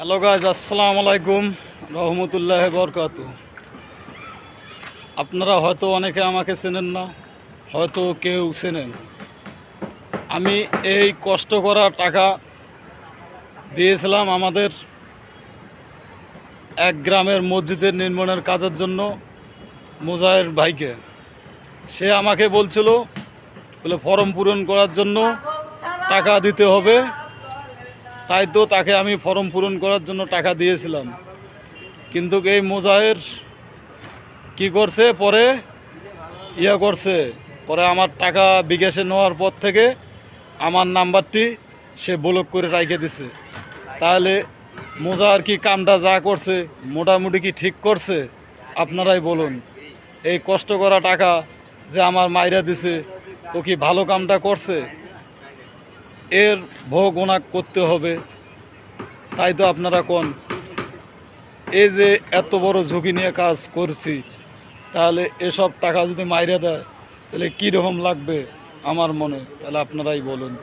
Hello guys আসসালামু আলাইকুম। রহমতুল্লাহ বরকাত। আপনারা হয়তো অনেকে আমাকে চেনেন না, হয়তো কেউ চেনেন। আমি এই কষ্ট করা টাকা দিয়েছিলাম আমাদের এক গ্রামের মসজিদের নির্মাণের কাজের জন্য মোজাহের ভাইকে। সে আমাকে বলছিল, বলে, ফর্ম পূরণ করার জন্য টাকা দিতে হবে। তাই তো তাকে আমি ফর্ম পূরণ করার জন্য টাকা দিয়েছিলাম। কিন্তু এই মোজাহের কি করছে? পরে ইয়া করছে। পরে আমার টাকা বিকাশে নেওয়ার পর থেকে আমার নাম্বারটি সে ব্লক করে রাখে দিছে। তাহলে মোজাহার কি কামটা যা করছে, মোটামুটি কি ঠিক করছে? আপনারাই বলুন। এই কষ্ট করা টাকা যে আমার মাইরা দিছে, ও কি ভালো কামটা করছে? এর ভোগ ওনাক করতে হবে। তাই তো আপনারা কোন এই যে এত বড় ঝুঁকি নিয়ে কাজ করছি, তাহলে এসব টাকা যদি মাইরে দেয়, তাহলে কীরকম লাগবে আমার মনে? তাহলে আপনারাই বলুন।